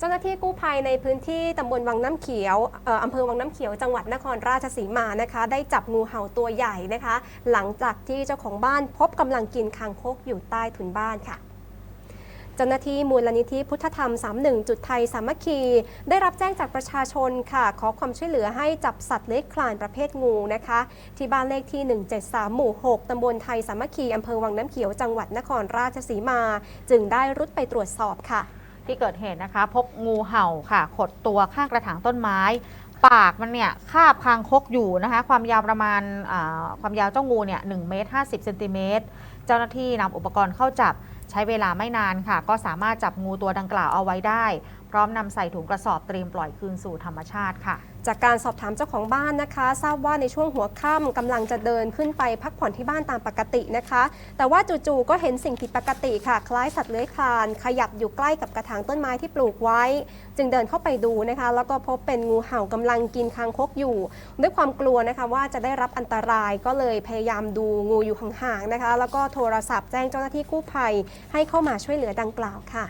เจ้าหน้าที่กู้ภัยในพื้นที่ตำบลวังน้ำเขียวอออำเภอวังน้ำเขียวจังหวัดนครราชสีมานะคะ ได้จับงูเห่าตัวใหญ่นะคะ หลังจากที่เจ้าของบ้านพบกำลังกินคางคกอยู่ใต้ถุนบ้านค่ะเจ้าหน้าที่มูลนิธิพุทธธรรม 31 จุดไทยสามัคคี ได้รับแจ้งจากประชาชนค่ะ ขอความช่วยเหลือให้จับสัตว์เลื้อยคลานประเภทงูนะคะ ที่บ้านเลขที่ 173 หมู่ 6 ตำบลไทยสามัคคี อำเภอวังน้ำเขียวจังหวัดนครราชสีมา จึงได้รุดไปตรวจสอบค่ะ ที่เกิดเหตุนะคะ พบงูเห่าค่ะ ขดตัวข้างกระถางต้นไม้ ปากมันเนี่ยคาบคางคกอยู่นะคะ ความยาวประมาณความยาวเจ้างูเนี่ยหเมตร50เซนติเมตรเจ้าหน้าที่นำอุปกรณ์เข้าจับใช้เวลาไม่นานค่ะ ก็สามารถจับงูตัวดังกล่าวเอาไว้ได้พร้อมนำใส่ถุงกระสอบเตรียมปล่อยคืนสู่ธรรมชาติค่ะ จากการสอบถามเจ้าของบ้านนะคะ ทราบว่าในช่วงหัวค่ำกำลังจะเดินขึ้นไปพักผ่อนที่บ้านตามปกตินะคะ แต่ว่าจู่ๆก็เห็นสิ่งผิดปกติค่ะ คล้ายสัตว์เลื้อยคลาน ขยับอยู่ใกล้กับกระถางต้นไม้ที่ปลูกไว้ จึงเดินเข้าไปดูนะคะ แล้วก็พบเป็นงูเห่ากำลังกินคางคกอยู่ ด้วยความกลัวนะคะว่าจะได้รับอันตรายก็เลยพยายามดูงูอยู่ห่างๆนะคะ แล้วก็โทรศัพท์แจ้งเจ้าหน้าที่กู้ภัยให้เข้ามาช่วยเหลือดังกล่าวค่ะ